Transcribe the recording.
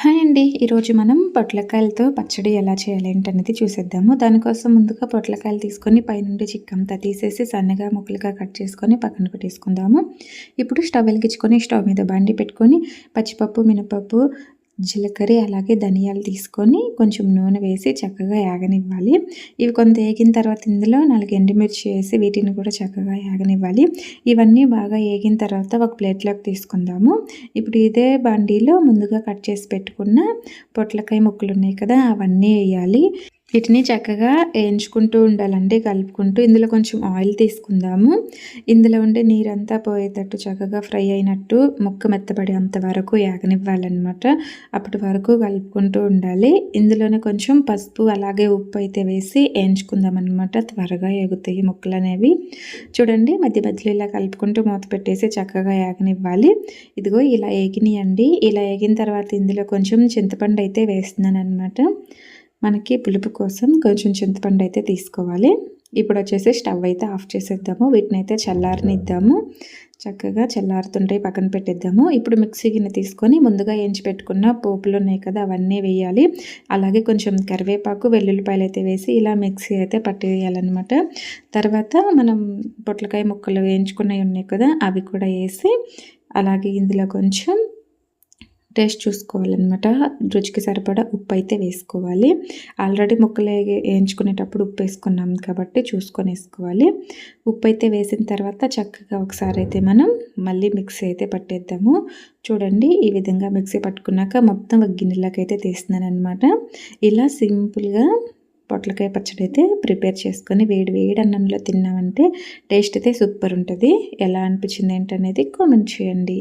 Hi అండి. ఈరోజు మనం పొట్లకాయలతో పచ్చడి ఎలా చేయాలి ఏంటనేది చూసేద్దాము. దానికోసం ముందుగా పొట్లకాయలు తీసుకొని పైనుండి చిక్కంతా తీసేసి సన్నగా ముక్కలుగా కట్ చేసుకొని పక్కన పెట్టేసుకుందాము. ఇప్పుడు స్టవ్ వెలిగించుకొని స్టవ్ మీద బండి పెట్టుకొని పచ్చిపప్పు మినపప్పు జీలకర్ర అలాగే ధనియాలు తీసుకొని కొంచెం నూనె వేసి చక్కగా యాగనివ్వాలి. ఇవి కొంత ఏగిన తర్వాత ఇందులో నాలుగు ఎండుమిర్చి వేసి వీటిని కూడా చక్కగా యాగనివ్వాలి. ఇవన్నీ బాగా ఏగిన తర్వాత ఒక ప్లేట్లోకి తీసుకుందాము. ఇప్పుడు ఇదే బండిలో ముందుగా కట్ చేసి పెట్టుకున్న పొట్లకాయ ముక్కలు ఉన్నాయి కదా అవన్నీ వేయాలి. వీటిని చక్కగా వేయించుకుంటూ ఉండాలండి కలుపుకుంటూ. ఇందులో కొంచెం ఆయిల్ తీసుకుందాము. ఇందులో ఉండే నీరంతా పోయేటట్టు చక్కగా ఫ్రై అయినట్టు ముక్క మెత్తబడి అంతవరకు యాగనివ్వాలన్నమాట అప్పటి వరకు కలుపుకుంటూ ఉండాలి. ఇందులోనే కొంచెం పసుపు అలాగే ఉప్పు అయితే వేసి వేయించుకుందాం అనమాట త్వరగా ఎగుతాయి ముక్కలు అనేవి చూడండి మధ్య మధ్యలో ఇలా కలుపుకుంటూ మూత పెట్టేసి చక్కగా యాగనివ్వాలి ఇదిగో ఇలా ఏగినాయండి. ఇలా ఏగిన తర్వాత ఇందులో కొంచెం చింతపండు అయితే వేస్తున్నాను అనమాట మనకి పులుపు కోసం కొంచెం చింతపండు అయితే తీసుకోవాలి. ఇప్పుడు వచ్చేసి స్టవ్ అయితే ఆఫ్ చేసేద్దాము. వీటిని అయితే చల్లారనిద్దాము. చక్కగా చల్లారుతుంటే పక్కన పెట్టేద్దాము. ఇప్పుడు మిక్సీ గిన్నె తీసుకొని ముందుగా ఎంచి పెట్టుకున్న పోపులు ఉన్నాయి కదా అవన్నీ వేయాలి. అలాగే కొంచెం కరివేపాకు వెల్లుల్లిపాయలు అయితే వేసి ఇలా మిక్సీ అయితే పట్టేయాలన్నమాట. తర్వాత మనం పొట్లకాయ ముక్కలు వేయించుకున్నవి ఉన్నాయి కదా అవి కూడా వేసి అలాగే ఇందులో కొంచెం టేస్ట్ చూసుకోవాలన్నమాట. రుచికి సరిపడా ఉప్పు అయితే వేసుకోవాలి. ఆల్రెడీ ముక్కలు వేయించుకునేటప్పుడు ఉప్పు వేసుకున్నాం కాబట్టి చూసుకొని వేసుకోవాలి ఉప్పు అయితే వేసిన తర్వాత చక్కగా ఒకసారి అయితే మనం మళ్ళీ మిక్సీ అయితే పట్టేద్దాము. చూడండి ఈ విధంగా మిక్సీ పట్టుకున్నాక మొత్తం ఒక గిన్నెలోకి అయితే తీస్తున్నాను అనమాట ఇలా సింపుల్గా పొట్లకాయ పచ్చడి అయితే ప్రిపేర్ చేసుకొని వేడి వేడి అన్నంలో తిన్నామంటే టేస్ట్ అయితే సూపర్ ఉంటుంది. ఎలా అనిపించింది ఏంటనేది కామెంట్ చేయండి.